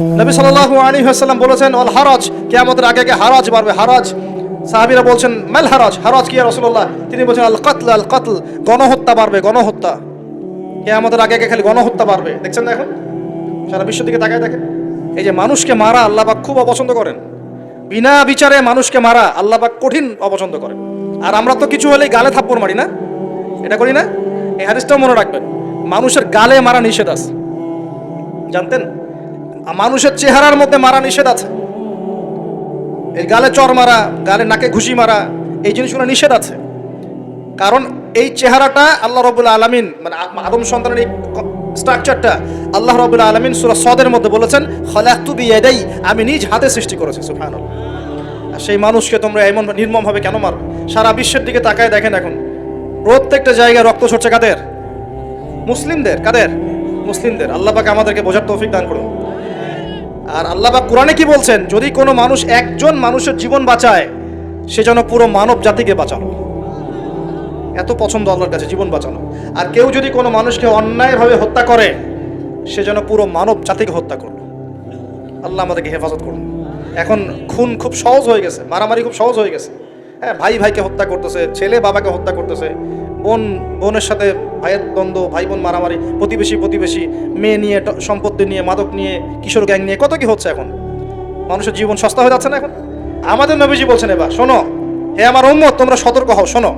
নবী সাল্লাল্লাহু আলাইহি ওয়াসাল্লাম বলেছেন অল হারাজ কিয়ামতের আগে আগে হারাজ বাড়বে, হারাজ। সাহাবীরা বলছেন, মাল হারাজ? হারাজ কি রাসূলুল্লাহ? তিনি বলছেন, আল কতল আল কতল, গণহত্যা বাড়বে, গণহত্যা। কিয়ামতের আগে আগে খালি গণহত্যা বাড়বে। দেখছেন না এখন? সারা বিশ্বের দিকে তাকায় দেখেন। এই যে মানুষকে মারা আল্লাহ পাক খুব অপছন্দ করেন। বিনা বিচারে মানুষকে মারা আল্লাহ পাক কঠিন অপছন্দ করেন। আর আমরা তো কিছু হলেই গালে থাপ্পড় মারি না? এটা করি না? এই হাদিসটাও মনে রাখবেন। মানুষের গালে মারা নিষেধ আছে। জানতেন? মানুষের চেহারার মধ্যে মারা নিষেধ আছে। এই গালে চর মারা, গালে নাকে ঘুষি মারা, এই জিনিসগুলো নিষেধ আছে। কারণ এই চেহারাটা আল্লাহ রবুল্লা আলমিন মানে আদম সন্তানের এই স্ট্রাকচারটা আল্লাহ রবুল্লা আলমিন সুরা সদের মধ্যে বলেছেন, খলাক্তু বিয়াদাই আমি নিজ হাতে সৃষ্টি করেছি সুফান আর সেই মানুষকে তোমরা এমন নির্মমভাবে কেন মারো সারা বিশ্বের দিকে তাকায় দেখেন এখন। প্রত্যেকটা জায়গায় রক্ত ঝরছে কাদের? মুসলিমদের কাদের? মুসলিমদের। আল্লাহ পাক আমাদেরকে বোঝার তৌফিক দান করুন। আর আল্লাহ পাক কোরআনে কি বলছেন? যদি কোনো মানুষ একজন মানুষের জীবন বাঁচায়, সে যেন পুরো মানব জাতিকে বাঁচানো এত পছন্দ আল্লাহর কাছে, জীবন বাঁচানো। আর কেউ যদি কোনো মানুষকে অন্যায়ভাবে হত্যা করে, সে যেন পুরো মানব জাতিকে হত্যা করল। আল্লাহ আমাদেরকে হেফাজত করুন। এখন খুন খুব সহজ হয়ে গেছে, মারামারি খুব সহজ হয়ে গেছে। হ্যাঁ ভাই ভাইকে হত্যা করতেছে, ছেলে বাবাকে হত্যা করতেছে, বোন, বোনের সাথে ভাইয়ের দ্বন্দ্ব ভাই বোন মারামারি, প্রতিবেশী প্রতিবেশী, মেয়ে নিয়ে সম্পত্তি নিয়ে, মাদক নিয়ে, কিশোর গ্যাং নিয়ে, কত কি হচ্ছে এখন? মানুষের জীবন সস্তা হয়ে যাচ্ছে না এখন? আমাদের নবীজি বলছেন এবার, শোনো, হে আমার উম্মত, তোমরা সতর্ক হও, শোনো।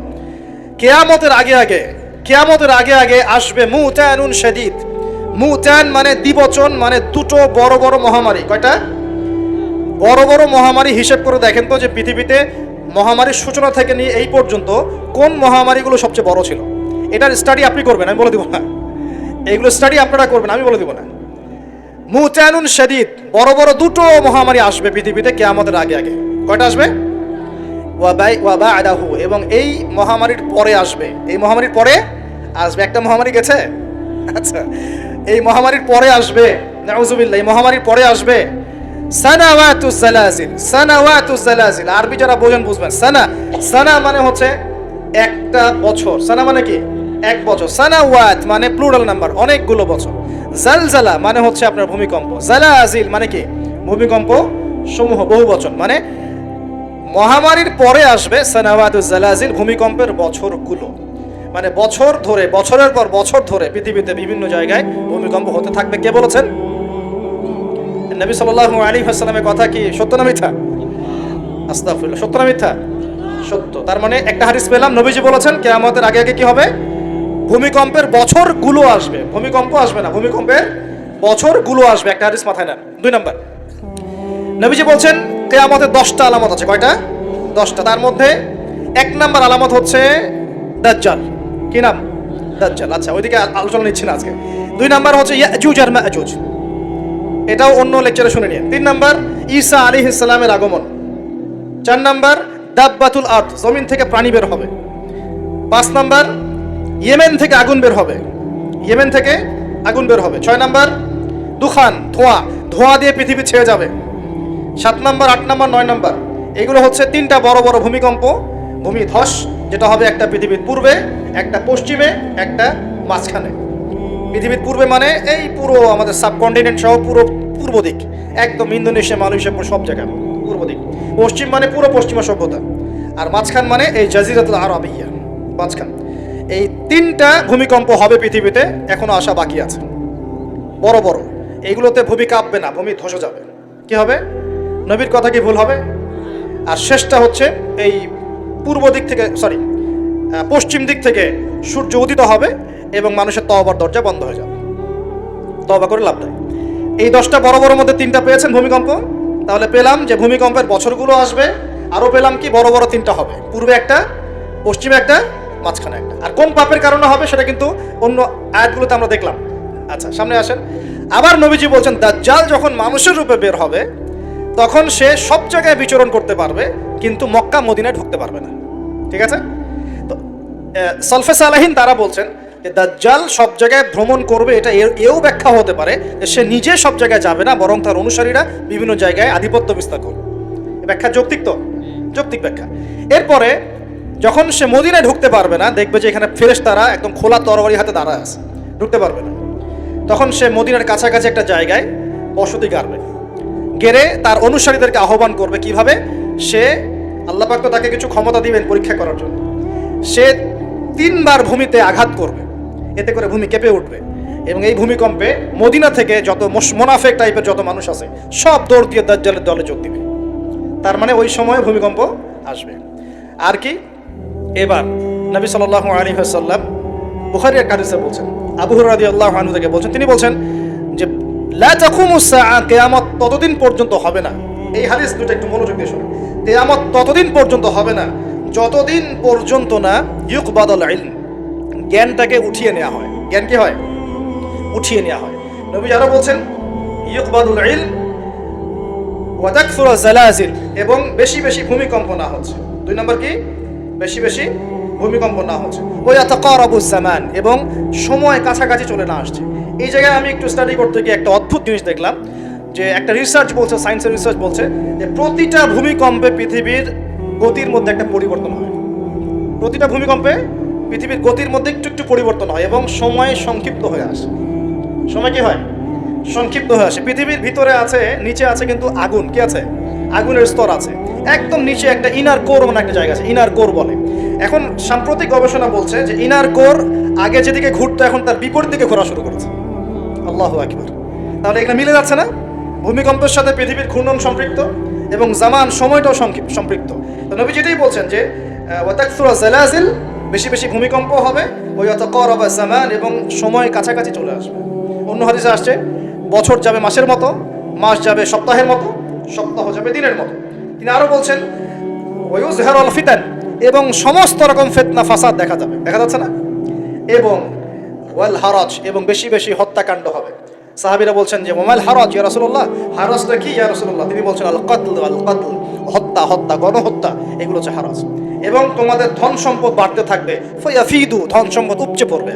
কেয়ামতের আগে আগে, কেয়ামতের আগে আগে আসবে মুতানুন শাদীদ। মুতান মানে দিবচন মানে দুটো বড় বড় মহামারী। কয়টা? বড় বড় মহামারী হিসেব করে দেখেন তো যে পৃথিবীতে মহামারীর সূচনা থেকে নিয়ে এই পর্যন্ত কোন মহামারীগুলো সবচেয়ে বড় ছিল? এটার স্টাডি আপনি করবেন, আমি বলে দিব না। এইগুলো স্টাডি আপনারা করবেন, আমি বলে দিব না। মুতানুন শাদীদ, বড় বড় দুটো মহামারী আসবে পৃথিবীতে কেয়ামতের আগে আগে। কয়টা আসবে? ওয়াবাই ওয়াবা আদাহু এবং এই মহামারীর পরে আসবে। এই মহামারীর পরে আসবে, একটা মহামারী গেছে? আচ্ছা এই মহামারীর পরে আসবে, নাউজুবিল্লাহ, এই মহামারীর পরে আসবে সানাওয়াতু সালাসিল সানাওয়াতু সালাসিল আরবি যারা বোঝেন বুঝবেন। সানা সানা মানে হচ্ছে একটা বছর। সানা মানে কি? এক বছর। সানাওয়াত মানে প্লুরাল নাম্বার অনেকগুলো বছর। জালজালা মানে হচ্ছে আপনার ভূমিকম্প। জালাজিল মানে কি? ভূমিকম্প সমূহ, বহু বচন মানে মহামারীর পরে আসবে সানাওয়াতুজ জালাজিল ভূমিকম্পের বছরগুলো। মানে বছর ধরে, বছরের পর বছর ধরে পৃথিবীতে বিভিন্ন জায়গায় ভূমিকম্প হতে থাকবে। কে বলেছেন? নবী সাল্লাল্লাহু আলাইহি ওয়াসাল্লামের কথা কি সত্য না মিথ্যা? আস্তাগফিরুল্লাহ, সত্য না মিথ্যা? সত্য। তার মানে একটা হাদিস পেলাম, নবীজি বলেছেন, কিয়ামতের আগে আগে কি হবে? ভূমিকম্পের বছরগুলো আসবে। ভূমিকম্প আসবে না, ভূমিকম্পের বছরগুলো আসবে। একটা হাদিস মাথায় নেন। দুই নম্বর। নবীজি বলছেন কেয়ামতের দশটা আলামত আছে। কয়টা? দশটা। তার মধ্যে এক নাম্বার আলামত হচ্ছে দাজ্জাল। কি নাম? দাজ্জাল। আচ্ছা ওইদিকে আলোচনা নিচ্ছি না আজকে। দুই নাম্বার হচ্ছে ইয়াজুজ আর মাজুজ। এটাও অন্য লেকচারে শুনে নিন। তিন নাম্বার, ঈসা আলী ইসলামের আগমন। চার নাম্বার, দাব্বাতুল আর্থ জমিন থেকে প্রাণী বের হবে। পাঁচ নাম্বার ইয়েমেন থেকে আগুন বের হবে। ইয়েমেন থেকে আগুন বের হবে। ছয় নাম্বার, দুখান, ধোঁয়া। ধোঁয়া দিয়ে পৃথিবী ছেয়ে যাবে। সাত নাম্বার, আট নাম্বার, নয় নাম্বার। এগুলো হচ্ছে তিনটা বড় বড় ভূমিকম্প। ভূমি ধস, যেটা হবে একটা পৃথিবীর পূর্বে, একটা পশ্চিমে, একটা মাঝখানে। পৃথিবীর পূর্বে মানে এই পুরো আমাদের সাবকন্টিনেন্ট সহ পুরো পূর্ব দিক। একদম ইন্দোনেশিয়া, মালয়েশিয়া সব জায়গা পূর্ব দিক। পশ্চিম মানে পুরো পশ্চিমা সভ্যতা। আর মাঝখান মানে এই জাজিরাতুল আরবিয়া। মাঝখান। এই তিনটা ভূমিকম্প হবে পৃথিবীতে, এখনও আসা বাকি আছে। বড় বড়। এইগুলোতে ভূমি কাঁপবে না, ভূমি ধসে যাবে। কি হবে? নবীর কথা কি ভুল হবে? আর শেষটা হচ্ছে এই পূর্ব দিক থেকে সরি পশ্চিম দিক থেকে সূর্য উদিত হবে এবং মানুষের তওবার দরজা বন্ধ হয়ে যাবে। তওবা করে লাভ নাই। এই দশটা বড় বড় মধ্যে তিনটা পেয়েছেন ভূমিকম্প। তাহলে পেলাম যে ভূমিকম্পের বছরগুলো আসবে। আরও পেলাম কি বড় বড় তিনটা হবে। পূর্বে একটা, পশ্চিমে একটা মাঝখানে একটা। আর কোন পাপের কারণে হবে সেটা কিন্তু অন্য আয়াতগুলোতে আমরা দেখলাম। আচ্ছা সামনে আসেন। আবার নবীজি বলছেন, দাজ্জাল যখন মানুষের রূপে বের হবে, তখন সে সব জায়গায় বিচরণ করতে পারবে, কিন্তু মক্কা, মদিনায় ঢুকতে পারবে না। ঠিক আছে? তো সলফে সালাহিন তারা বলছেন যে, দাজ্জাল সব জায়গায় ভ্রমণ করবে, এটা এও ব্যাখ্যা হতে পারে যে, সে নিজে সব জায়গায় যাবে না, বরং তার অনুসারীরা বিভিন্ন জায়গায় আধিপত্য বিস্তার করবে। ব্যাখ্যা যৌক্তিক তো? যৌক্তিক ব্যাখ্যা। এরপরে যখন সে মদিনায় ঢুকতে পারবে না, দেখবে যে এখানে ফেরেশ তারা একদম খোলা তরবারি হাতে দাঁড়ায় আছে। ঢুকতে পারবে না। তখন সে মদিনার কাছাকাছি একটা জায়গায় বসতি গাড়বে। গেড়ে তার অনুসারীদেরকে আহ্বান করবে কীভাবে? সে আল্লাহ পাক তো তাকে কিছু ক্ষমতা দিবেন পরীক্ষা করার জন্য। সে তিনবার ভূমিতে আঘাত করবে। এতে করে ভূমি কেঁপে উঠবে এবং এই ভূমিকম্পে মদিনা থেকে যত মোনাফেক টাইপের যত মানুষ আছে, সব দৌড় দিয়ে দাজ্জালের দলে যোগ দিবে। তার মানে ওই সময় ভূমিকম্প আসবে। আর কি? এবার নবী সাল্লাল্লাহু আলাইহি ওয়াসাল্লাম বুখারী এক বলছেন, আবু রাদিয়াল্লাহু আনহু থেকে বলছেন, তিনি বলছেন যে কিয়ামত ততদিন পর্যন্ত হবে না। এই হাদিস দুটো একটু মনোযোগ দিয়ে শুনুন। কিয়ামত ততদিন পর্যন্ত হবে না, যতদিন পর্যন্ত না ইউকবাদুল ইলম, জ্ঞানটাকে উঠিয়ে নেওয়া হয়। জ্ঞান কি হয়? উঠিয়ে নেওয়া হয়। নবী আরও বলছেন, ইউকবাদুল ইলম ওয়াতাকসুরা জালাজিল, এবং বেশি বেশি ভূমিকম্প না হচ্ছে। দুই নম্বর কি? বেশি বেশি ভূমিকম্প না হচ্ছে। ওই আতাকারাবুজ জামান এবং সময় কাছাকাছি চলে না আসছে। এই জায়গায় আমি একটু স্টাডি করতে গিয়ে একটা অদ্ভুত জিনিস দেখলাম, যে একটা রিসার্চ বলছে সায়েন্সের রিসার্চ বলছে, যে প্রতিটা ভূমিকম্পে পৃথিবীর গতির মধ্যে একটা পরিবর্তন হয়। প্রতিটা ভূমিকম্পে পৃথিবীর গতির মধ্যে একটু একটু পরিবর্তন হয় এবং সময় সংক্ষিপ্ত হয়ে আসে। সময় কি হয়? সংক্ষিপ্ত হয়ে আসে। পৃথিবীর ভিতরে আছে, নিচে আছে কিন্তু আগুন। কি আছে? আগুনের স্তর আছে। একদম নিচে একটা ইনার কোর মানে একটা জায়গা আছে ইনার কোর বলে। এখন সাম্প্রতিক গবেষণা বলছে যে ইনার কোর আগে যেদিকে ঘুরতো, এখন তার বিপরীত দিকে ঘোরা শুরু করেছে। আল্লাহ আকবার। তাহলে এখানে মিলে যাচ্ছে না? ভূমিকম্পের সাথে পৃথিবীর ঘূর্ণন সম্পৃক্ত এবং জামান সময়টাও সম্পৃক্ত। তো নবী যেটাই বলছেন যে ওয়াতাকসুরা জালাজিল, বেশি বেশি ভূমিকম্প হবে ওই অতকরবা জামান এবং সময় কাছাকাছি চলে আসবে। অন্য হাদিসে আসছে, বছর যাবে মাসের মতো, মাস যাবে সপ্তাহের মতো সপ্তাহ যাবে দিনের মতো। তিনি আরও বলছেন ফিতান এবং সমস্ত রকম ফেতনা, ফাসাদ দেখা যাবে। দেখা যাচ্ছে না? এবং ওয়াল হারাজ এবং বেশি বেশি হত্যাকাণ্ড হবে। সাহাবিরা বলছেন যে মোমাইল হারাজ ইয়া রাসূলুল্লাহ। হারাজটা কি? ইয়া রাসূলুল্লাহ। তিনি বলছেন আল কতল আল কতল হত্যা হত্যা, গণহত্যা, এগুলো হচ্ছে হারাজ। এবং তোমাদের ধন সম্পদ বাড়তে থাকবে। ফিদু ধন সম্পদ উপচে পড়বে।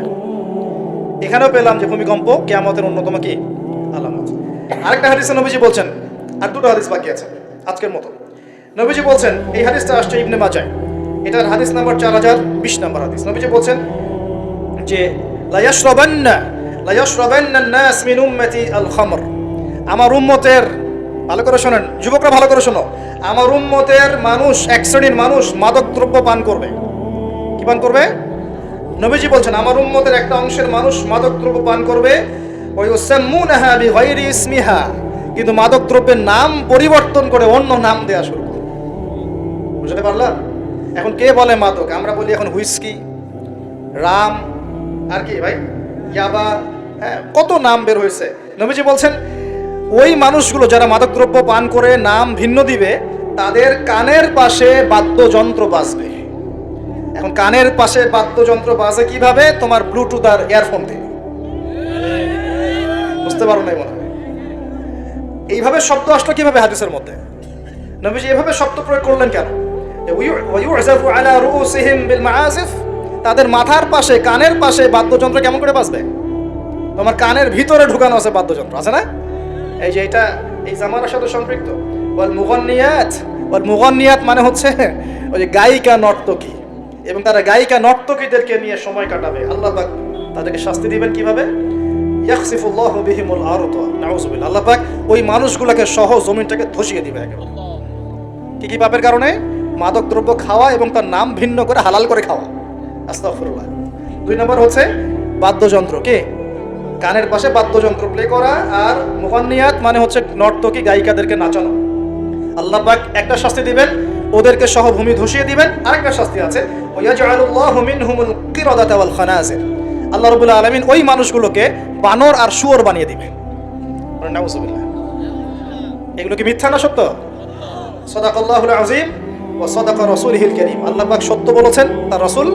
এখানেও পেলাম যে, ভূমিকম্প কেয়ামতের অন্যতম কি? আলামত। আরেকটা হাদিসে নবীজি বলছেন আর দুটো হাদিস বাকি আছে, আজকের মতো। নবীজি বলছেন, এই হাদিসটা আসছে ইবনে মাজায়। এটার হাদিস নাম্বার চার হাজার বিশ নম্বর হাদিস। নবীজি বলছেন যে, লায়াশরাবান্না লায়াশরাবান্না নাস মিন উম্মতি আল খামর। আমার উম্মতের, ভালো করে শোনেন, যুবকরা ভালো করে শোনো। আমার উম্মতের মানুষ, এক শ্রেণির মানুষ মাদক দ্রব্য পান করবে। কি পান করবে? নবীজি বলছেন, আমার উম্মতের একটা অংশের মানুষ মাদক দ্রব্য পান করবে। ওই ওসাম্মুনাহা বিগাইরি ইসমিহা। কিন্তু মাদক দ্রব্যের নাম পরিবর্তন করে অন্য নাম দেয়া শুরু করবে বুঝতে পারলাম এখন কে বলে মাদক? আমরা বলি এখন হুইস্কি, রাম, আর কি ভাই? ইয়াবা হ্যাঁ কত নাম বের হয়েছে? নবীজি বলছেন, ওই মানুষগুলো যারা মাদকদ্রব্য পান করে নাম ভিন্ন দিবে, তাদের কানের পাশে বাদ্যযন্ত্র বাজবে। এখন কানের পাশে বাদ্যযন্ত্র বাজে কীভাবে? তোমার ব্লুটুথ আর ইয়ারফোন দিয়ে। বুঝতে পারো নাই মনে হয়? এইভাবে শব্দ আসলো কীভাবে হাদিসের মধ্যে? নবীজি এভাবে শব্দ প্রয়োগ করলেন কেন? তাদের মাথার পাশে, কানের পাশে বাদ্যযন্ত্র কেমন করে বাজবে? তোমার কানের ভিতরে ঢুকানো আছে বাদ্যযন্ত্র, আছে না? এই যে এটা, এই জামানার সাথে সম্পৃক্ত। ওয়াল মুগন্নিয়াত ওয়াল মুগন্নিয়াত মানে হচ্ছে, ওই যে গায়িকা নর্তকী। এবং তারা গায়িকা নর্তকীদেরকে নিয়ে সময় কাটাবে। আল্লাহ পাক তাদেরকে শাস্তি দিবেন কীভাবে? ইয়াকসিফুল্লাহু বিহিমুল আরদ, নাউজুবিল্লাহ। আল্লাহ পাক ওই মানুষগুলোকে সহ জমিনটাকে ধসিয়ে দিবে কি কি পাপের কারণে? মাদক দ্রব্য খাওয়া এবং তার নাম ভিন্ন করে হালাল করে খাওয়া। আস্তাগফিরুল্লাহ। দুই নম্বর হচ্ছে বাদ্যযন্ত্র। কে? গানের পাশে বাদ্যযন্ত্র প্লে করা আর মুহান্নিয়াত মানে হচ্ছে নর্তকী গায়িকাদেরকে নাচানো। আল্লাহ একটা শাস্তি দিবেন, ওদেরকে সহ ভূমি ধসিয়ে দিবেন। আরেকটা শাস্তি আছে আল্লাহ রাব্বুল আলামিন ওই মানুষগুলোকে বানর আর শুয়োর বানিয়ে দিবেন। নাউজুবিল্লাহ। এগুলো কি মিথ্যা না সত্য? সদাকল্লাহুল আজিম ও সদাক রসুল হিল করিম। আল্লাহ সত্য বলেছেন, তার রসুল